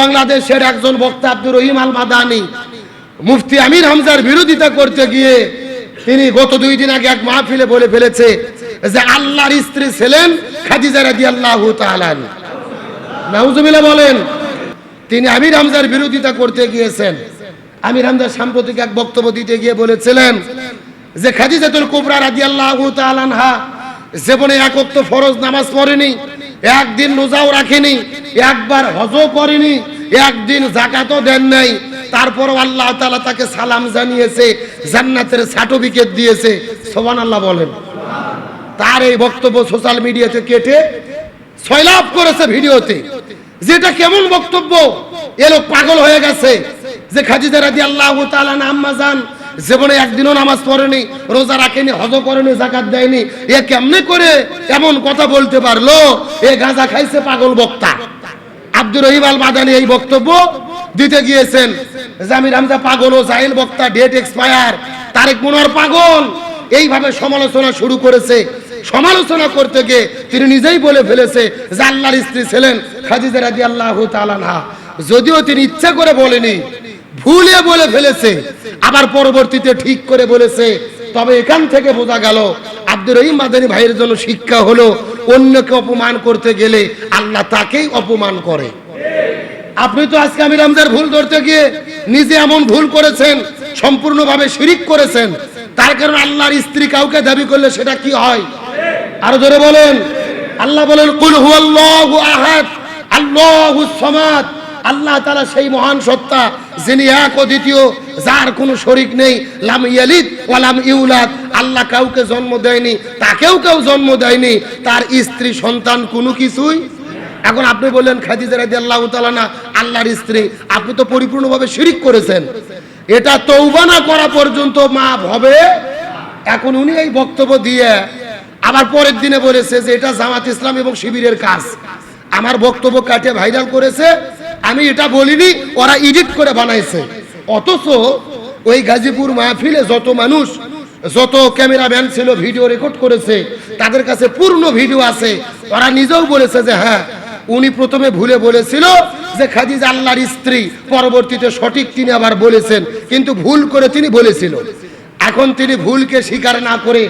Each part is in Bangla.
বাংলাদেশের একজন বক্তা আব্দুর রহিম আল মাদানি মুফতি আমির হামজার বিরোধিতা করতে গিয়ে তিনি গত দুই দিন আগে এক মাহফিলে বলে ফেলেছে যে আল্লাহর স্ত্রী ছিলেন খাদিজা রাদিয়াল্লাহু তাআলা নাউজুবিল্লাহ বলেন, তিনি আমির হামজার বিরোধিতা করতে গিয়েছেন। আমির হামজার সাম্প্রতিক এক বক্তব্য দিতে গিয়ে বলেছিলেন যে খাদিজাতুল কুবরা রাদিয়াল্লাহু তাআলা আনহা জীবনে এক ওয়াক্ত ফরজ নামাজ পড়েনি, একদিন রোজাও রাখেনি একবার হজও করেনি, একদিন জাকাতও দেন নাই। তারপরও আল্লাহ তাআলা তাকে সালাম জানিয়েছে, জান্নাতের সার্টিফিকেট দিয়েছে। সুবহানাল্লাহ বলেন। তার এই বক্তব্য সোশ্যাল মিডিয়াতে কেটে ছয়লাভ করেছে ভিডিওতে। যেটা কেমন বক্তব্য, এ লোক পাগল হয়ে গেছে। যে খাদিজা রাদি আল্লাহ আম্মা জান জীবনে একদিনও নামাজ পড়েনি, রোজা রাখেনি হজ করেনি, জাকাত দেয়নি। এ কেমনে করে এমন কথা বলতে পারল? এ গাঁজা খাইছে পাগল বক্তা। আব্দুর রহিম আল মাদানি এই বক্তব্য দিতে গিয়েছেন। জামির হামজা পাগল ও জাহিল বক্তা, ডেট এক্সপায়ার, তারেক মুনোয়ার পাগল। এইভাবে সমালোচনা শুরু করেছে। সমালোচনা করতে গিয়ে তিনি নিজেই বলে ফেলেছে যে আল্লাহর স্ত্রী ছিলেন খাদিজা রাদিয়াল্লাহু তাআলা আনহা। যদিও তিনি ইচ্ছা করে বলেনি, ভুলে বলে ফেলেছে, আবার পরবর্তীতে ঠিক করে বলেছে। তবে এখান থেকে বোঝা গেল, আব্দুর রহিম মাদানী ভাইয়ের জন্য শিক্ষা হলো অন্যকে অপমান করতে গেলে আল্লাহ তাকেই অপমান করে। আপনি তো আজকে আমি রামদার ভুল ধরতে গিয়ে নিজে এমন ভুল করেছেন, সম্পূর্ণভাবে শিরিক করেছেন, তার কারণে আল্লাহর স্ত্রী কাউকে দাবি করলে সেটা কি হয়? আরও ধরে বলেন। আল্লাহ বলেন, কুল হুয়াল্লাহু আহাদ, আল্লাহু সামাদ। আল্লাহ তালা সেই মহান সত্তা যিনি এক ও দ্বিতীয়, যার কোনো শরিক নেই, লাম ইয়ালিদ ওয়ালাম ইউলাদ, আল্লাহ কাউকে জন্ম দেয়নি, তাকেও কেউ জন্ম দেয়নি, তার স্ত্রী, সন্তান কোনো কিছুই এখন আপনি বললেন খাদিজা রাদিয়াল্লাহু তাআলা না, আল্লাহর স্ত্রী, আপনি তো পরিপূর্ণভাবে শিরিক করেছেন। এটা তওবা না করা পর্যন্ত মাপ হবে এখন উনি এই বক্তব্য দিয়ে আবার পরের দিনে বলেছে যে এটা জামাত ইসলাম এবং শিবিরের কাজ। আমার বক্তব্য কাটে ভাইরাল করেছে আমি এটা বলিনি, ওরা এডিট করে বানাইছে। অথচ ওই গাজীপুর মাহফিলে যত মানুষ, যত ক্যামেরাম্যান ছিল, ভিডিও রেকর্ড করেছে, তাদের কাছে পূর্ণ ভিডিও আছে। ওরা নিজেও বলেছে যে হ্যাঁ উনি প্রথমে ভুলে বলেছিল যে খাদিজা আল্লাহর স্ত্রী, পরবর্তীতে সঠিক তিনি আবার বলেছেন, কিন্তু ভুল করে তিনি বলেছিল। এখন তিনি ভুলকে স্বীকার না করে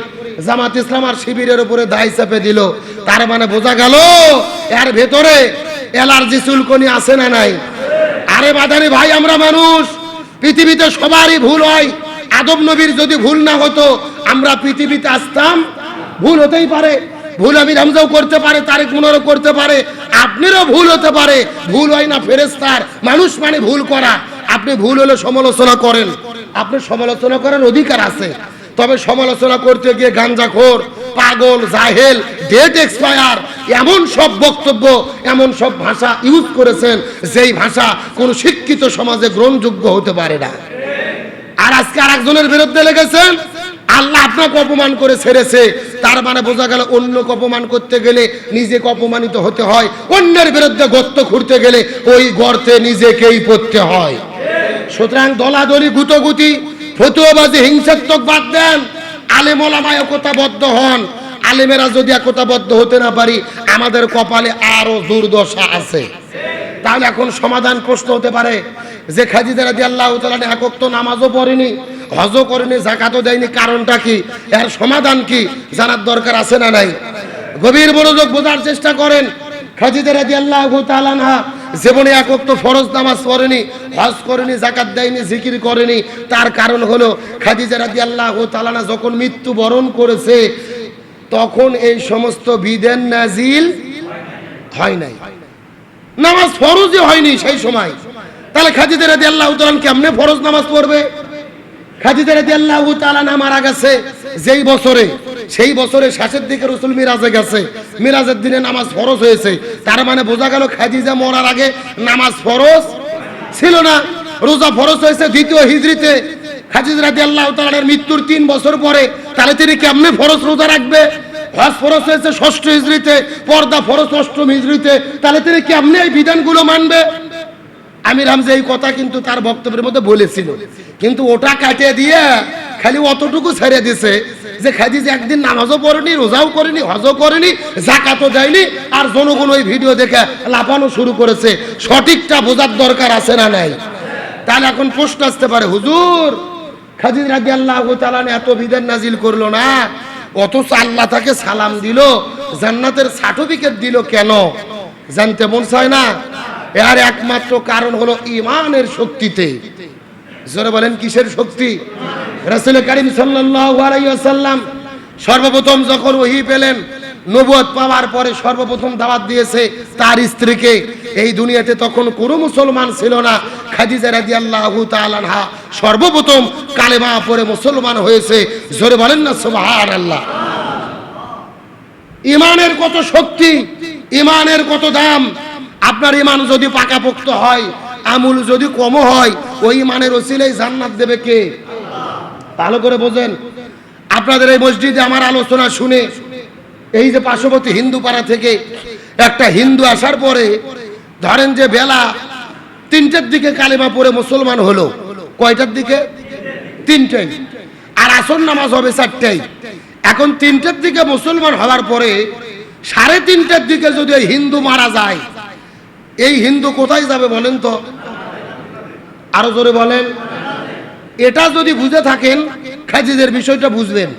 জামাত ইসলাম আর শিবিরের উপরে দায় চাপে দিল। তার মানে বোঝা গেল, এর ভেতরে অ্যালার্জি চুলকনি আছে না নাই? আরে বাদানি ভাই, আমরা মানুষ। পৃথিবীতে সবারই ভুল হয়। আদম নবীর যদি ভুল না হতো, আমরা পৃথিবীতে আসতাম। ভুল হতেই পারে। ভুল আমি রামজাও করতে পারে, তারেক মুনারও করতে পারে। আপনারও ভুল হতে পারে। ভুল হয় না ফেরেস্তার মানুষ মানে ভুল করা। আপনি ভুল হলে সমালোচনা করেন। আপনি সমালোচনা করার অধিকার আছে। তবে সমালোচনা করতে গিয়ে গাঞ্জাখোর, পাগল, জাহেল ডেট এক্সপায়ার এমন সব বক্তব্য, এমন সব ভাষা ইউজ করেছেন, যেই ভাষা কোন শিক্ষিত সমাজে গ্রহণযোগ্য হতে পারে না। আর আজকে আর একজনের বিরুদ্ধে লেগেছেন, আল্লাহ আপনাকে অপমান করে ছেড়েছে। তার মানে বোঝা গেল অন্যকে অপমান করতে গেলে নিজেকে অপমানিত হতে হয়, অন্যের বিরুদ্ধে গর্ত খুঁড়তে গেলে ওই গর্তে নিজেকেই পড়তে হয়। সুতরাং দলাদলি, গুতগুতি, ফতুয়াবাজি, হিংসাত্মক বাদ দেন, আলেম ওলামায় একতাবদ্ধ হন আলেমেরা যদি একতাবদ্ধ হতে না পারি, আমাদের কপালে আরও দুর্দশা আছে। তাহলে এখন সমাধান প্রশ্ন হতে পারে যে খাজিদা রাদি আল্লাহ তালা একক তো নামাজও পড়েনি, হজও করেনি জাকাতও দেয়নি, কারণটা কি? এর সমাধান কি? জানার দরকার আছে না নাই? গভীর মনোযোগ বোঝার চেষ্টা করেন খাজিদা রাদি আল্লাহ তালানহা জীবনে একক তো ফরজ নামাজ পড়েনি, হজ করেনি জাকাত দেয়নি, জিকির করেনি। তার কারণ হলো খাদিজা রাদি আল্লাহ তালানা যখন মৃত্যু বরণ করেছে তখন এই সমস্ত বিধেন নাজিল হয় নাই। নামাজ ফরজই হয়নি সেই সময়। তাহলে খাদিজা রাদি আল্লাহ তালান কেমনে ফরজ নামাজ পড়বে? খাদিজা রাদি আল্লাহ মারা গেছে? যেই বছরে, সেই বছরে শেষের দিকে রসুল মিরাজে গেছে। মিরাজের দিনে নামাজ ফরজ হয়েছে। তার মানে বোঝা গেল খাদিজা মরার আগে নামাজ ফরজ ছিল না। রোজা ফরজ হয়েছে দ্বিতীয় হিজড়িতে। খাদিজা রাদি আল্লাহ তালানের মৃত্যুর তিন বছর পরে তাহলে তিনি কেমনে ফরজ রোজা রাখবে? হজ ফরজ হয়েছে ষষ্ঠ হিজড়িতে, পর্দা ফরজ অষ্টম হিজড়িতে, তাহলে তিনি কেমনে এই বিধানগুলো মানবে? আমির হামজা এই কথা কিন্তু তার বক্তব্যের মধ্যে বলেছিল। কিন্তু ওটা কাটিয়ে দিয়ে খালি অতটুকু ছেড়ে দিছে যে খাদিজা একদিন নামাজও পড়েনি, রোজাও করেনি, হজও করেনি জাকাতও দেয়নি, আর জনগণ ওই ভিডিও দেখে লাফানো শুরু করেছে। সঠিকটা বোঝার দরকার আছে না নাই? তাহলে এখন প্রশ্ন আসতে পারে, হুজুর খাদিজ রাজি আল্লাহ তালান এত বিধান নাজিল করল না। অথচ আল্লাহ তাকে সালাম দিল, জান্নাতের সার্টিফিকেট দিল কেন? জানতে মন চায় না? এর একমাত্র কারণ হলো ইমানের শক্তিতে। জোরে বলেন, কিসের শক্তি? রাসূল করিম ওয়াসাল্লাম সর্বপ্রথম যখন ওহি পেলেন নবুয়ত পাওয়ার পরে সর্বপ্রথম দাওয়াত দিয়েছে তার স্ত্রীকে। এই দুনিয়াতে তখন কোনো মুসলমান ছিল না। খাদিজা তাআলা আনহা সর্বপ্রথম কালেমা পড়ে মুসলমান হয়েছে। জোরে বলেন না, সুবহানাল্লাহ। ইমানের কত শক্তি, ইমানের কত দাম, আপনার ইমান যদি পাকাপোক্ত হয়, আমুল যদি কম হয়, ওই ইমানের ওসিলেই জান্নাত দেবে কে? ভালো করে বোঝেন। আপনাদের এই মসজিদে আমার আলোচনা শুনে, এই যে পার্শ্ববর্তী হিন্দু পাড়া থেকে একটা হিন্দু আসার পরে, ধরেন যে বেলা তিনটের দিকে কালেমা পড়ে মুসলমান হলো। কয়টার দিকে? তিনটাই। আর আসর নামাজ হবে চারটাই। এখন তিনটের দিকে মুসলমান হওয়ার পরে সাড়ে তিনটের দিকে যদি ওই হিন্দু মারা যায়, এই হিন্দু কোথায় যাবে বলেন তো? আরও জোরে বলেন। এটা যদি বুঝে থাকেন, খাজিদের বিষয়টা বুঝবেন।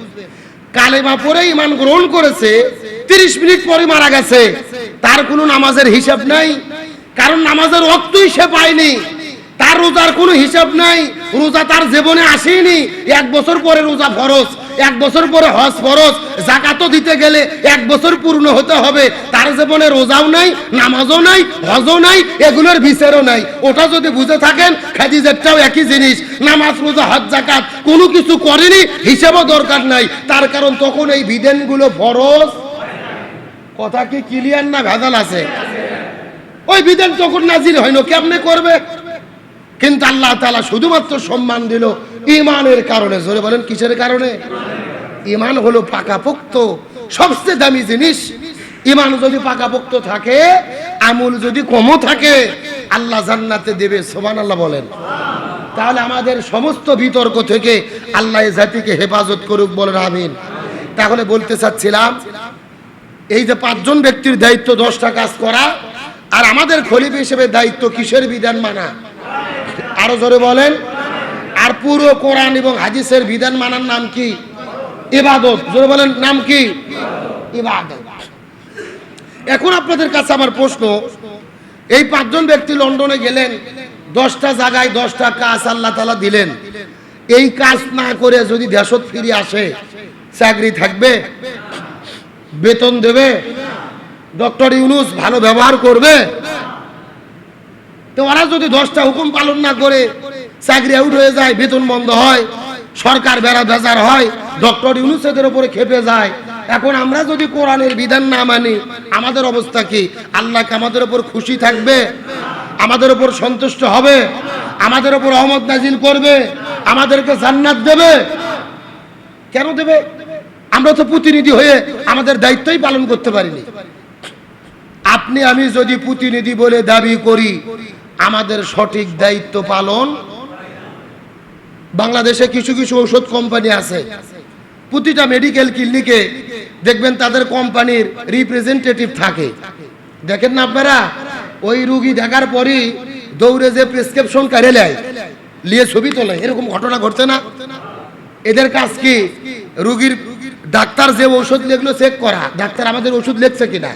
কালেমা পরে ইমান গ্রহণ করেছে, তিরিশ মিনিট পরে মারা গেছে। তার কোনো নামাজের হিসাব নাই। কারণ নামাজের রক্তই সে পায়নি। তার রোজার কোনো হিসাব নাই। রোজা তার জীবনে আসেনি। এক বছর পরে রোজা ফরজ, এক বছর পরে হজ ফরজ। জাকাতও দিতে গেলে এক বছর পূর্ণ হতে হবে। তার জীবনে রোজাও নাই, নামাজও নাই, হজও নাই, এগুলোর বিচারও নাই। ওটা যদি বুঝে থাকেন, খাদিজারটাও একই জিনিস। নামাজ, রোজা, হজ, জাকাত কোনো কিছু করেনি, হিসাবও দরকার নাই। তার কারণ তখন এই বিধানগুলো ফরজ। কথা কি ক্লিয়ার না ভেজাল আছে? ওই বিধান তখন নাজির হয়নি, কেমনে করবে? কিন্তু আল্লাহ তাআলা শুধুমাত্র সম্মান দিল ইমানের কারণে। জোরে বলেন, কিসের কারণে? ইমান হলো পাকাপোক্ত, সবচেয়ে দামি জিনিস। ইমান যদি পাকাপোক্ত থাকে, আমুল যদি কমও থাকে, আল্লাহ জান্নাতে দেবে সোমান আল্লাহ বলেন। তাহলে আমাদের সমস্ত বিতর্ক থেকে আল্লাহ জাতিকে হেফাজত করুক বলেন, আমিন। তাহলে বলতে চাচ্ছিলাম, এই যে পাঁচজন ব্যক্তির দায়িত্ব দশটা কাজ করা আর আমাদের খলিফ হিসেবে দায়িত্ব কিসের বিধান মানা? আরও জোরে বলেন। আর পুরো কোরআন এবং হাদিসের বিধান মানার নাম কি? ইবাদত। জোরে বলেন, নাম কি? ইবাদত। এখন আপনাদের কাছে আমার প্রশ্ন, এই পাঁচজন ব্যক্তি লন্ডনে গেলেন, দশটা জায়গায় দশটা কাজ আল্লাহ তালা দিলেন। এই কাজ না করে যদি দেশত ফিরে আসে, চাকরি থাকবে? বেতন দেবে? ডক্টর ইউনুস ভালো ব্যবহার করবে। তো ওরা যদি দশটা হুকুম পালন না করে, চাকরি আউট হয়ে যায়, বেতন বন্ধ হয়, সরকার বেড়া বেজার হয়, ডক্টর ইউনুস এদের উপরে খেপে যায়। এখন আমরা যদি কোরআনের বিধান না মানি, আমাদের অবস্থা কি? আল্লাহকে আমাদের উপর খুশি থাকবে? আমাদের উপর সন্তুষ্ট হবে? আমাদের উপর রহমত নাজিল করবে? আমাদেরকে জান্নাত দেবে? কেন দেবে? আমরা তো প্রতিনিধি হয়ে আমাদের দায়িত্বই পালন করতে পারিনি। আপনি, আমি যদি প্রতিনিধি বলে দাবি করি, আমাদের সঠিক দায়িত্ব পালন, বাংলাদেশে কিছু কিছু ঔষধ কোম্পানি আছে। প্রতিটা মেডিকেল ক্লিনিকে দেখবেন তাদের কোম্পানির রিপ্রেজেন্টেটিভ থাকে। দেখেন না আপনারা? ওই রুগী দেখার পরই দৌড়ে যে প্রেসক্রিপশন কারে নেয়, নিয়ে ছবি তোলে, এরকম ঘটনা ঘটছে না? এদের কাজ কি? রুগীর ডাক্তার যে ঔষধ লিখলো চেক করা। ডাক্তার আমাদের ওষুধ লিখছে কিনা?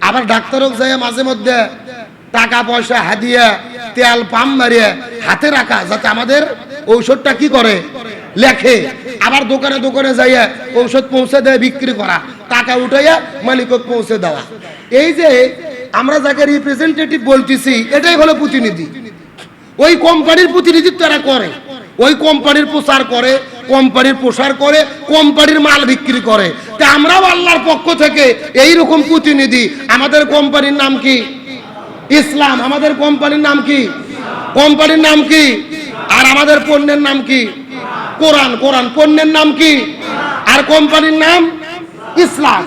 আবার ডাক্তারও যায় মাঝে মধ্যে টাকা পয়সা হাদিয়া, তেল পাম মারিয়ে হাতে রাখা, যাতে আমাদের ঔষধটা কি করে? লেখে। আবার দোকানে দোকানে যাইয়া ঔষধ পৌঁছে দেয়, বিক্রি করা। টাকা উঠাইয়া মালিকক পৌঁছে দেওয়া। এই যে আমরা যাকে রিপ্রেজেন্টেটিভ বলতেছি, এটাই হলো প্রতিনিধি। ওই কোম্পানির প্রতিনিধিত্ব এরা করে। ওই কোম্পানির প্রচার করে, কোম্পানির প্রসার করে, কোম্পানির মাল বিক্রি করে। তা আমরাও আল্লাহর পক্ষ থেকে এই রকম প্রতিনিধি। আমাদের কোম্পানির নাম কি? ইসলাম। আমাদের কোম্পানির নাম কি? কোম্পানির নাম কি? আর আমাদের পণ্যের নাম কি? কোরআন। কোরআন পণ্যের নাম কি? আর কোম্পানির নাম? ইসলাম।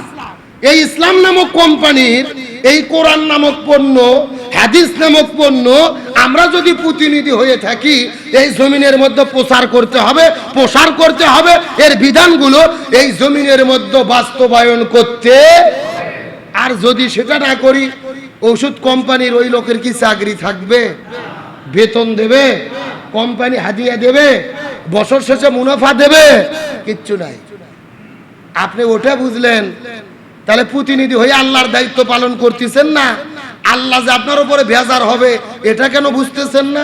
এই ইসলাম নামক কোম্পানির এই কোরআন নামক পণ্য হাদিস নামক পণ্য আমরা যদি প্রতিনিধি হয়ে থাকি, এই জমিনের মধ্যে প্রচার করতে হবে, প্রসার করতে হবে, এর বিধানগুলো এই জমিনের মধ্যে বাস্তবায়ন করতে। আর যদি সেটা না করি, ওষুধ কোম্পানির ওই লোকের কি চাকরি থাকবে? বেতন দেবে? কোম্পানি হাদিয়া দেবে? বছর শেষে মুনাফা দেবে? কিচ্ছু নাই। আপনি ওটা বুঝলেন। তাহলে প্রতিনিধি হয়ে আল্লাহর দায়িত্ব পালন করতেছেন না? আল্লাহ যে আপনার উপরে ভেজার হবে এটা কেন বুঝতেছেন না?